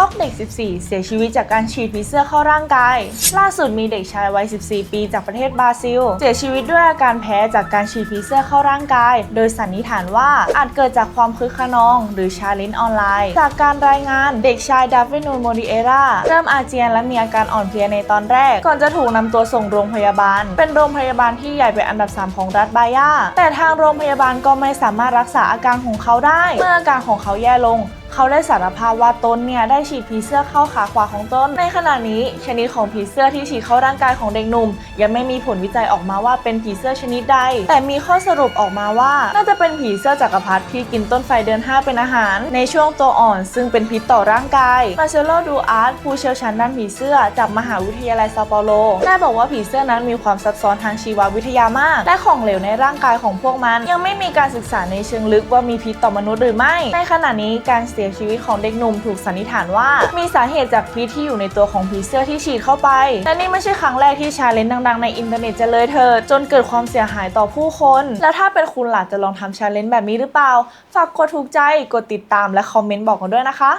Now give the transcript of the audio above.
ช็อกเด็ก 14 เสียชีวิตจากการฉีดผีเสื้อเข้าร่างกาย ล่าสุดมีเด็กชายวัย 14 ปีจากประเทศบราซิล เสียชีวิตด้วยอาการแพ้จากการฉีดผีเสื้อเข้าร่างกาย โดยสันนิษฐานว่าอาจเกิดจากความคึกขนอง หรือชาเลนออนไลน์ จากการรายงานเด็กชายดาวินูโมดิเอราเริ่มอาเจียนและมีอาการอ่อนเพลียในตอนแรก ก่อนจะถูกนำตัวส่งโรงพยาบาล เป็นโรงพยาบาลที่ใหญ่เป็นอันดับ 3 ของรัฐบายาแต่ทางโรงพยาบาลก็ไม่สามารถรักษาอาการของเขาได้ เมื่ออาการของเขาแย่ลงเขาได้สารภาพว่าต้นเนี่ยได้ฉีดผีเสื้อเข้าขาขวาของต้น ในขณะนี้ ชนิดของผีเสื้อที่ฉีดเข้าร่างกายของเด็กหนุ่ม ยังไม่มีผลวิจัยออกมาว่าเป็นผีเสื้อชนิดใด แต่มีข้อสรุปออกมาว่า น่าจะเป็นผีเสื้อจักรพรรดิที่กินต้นไฟเดือน 5 เป็นอาหาร ในช่วงตัวอ่อนซึ่งเป็นพิษต่อร่างกายมาเชโลดูอาร์ตผู้เชี่ยวชาญด้านผีเสื้อจากมหาวิทยาลัยซาเปาโลได้บอกว่าผีเสื้อนั้นมีความซับซ้อนทางชีววิทยามาก และของเหลวในร่างกายของพวกมัน ยังไม่มีการศึกษาในเชิงลึกว่ามีพิษต่อมนุษย์หรือไม่ ในขณะนี้การสียชีวิตของเด็กหนุ่มถูกสันนิษฐานว่า มีสาเหตุจากพิษที่อยู่ในตัวของผีเสื้อที่ฉีดเข้าไปและนี่ไม่ใช่ครั้งแรกที่ชาเลนจ์ดังๆในอินเทอร์เน็ตจะเลยเถิดจนเกิดความเสียหายต่อผู้คน แล้วถ้าเป็นคุณล่ะจะลองทำชาเลนจ์แบบนี้หรือเปล่า ฝากกดถูกใจ กดติดตามและคอมเมนต์บอกกันด้วยนะคะ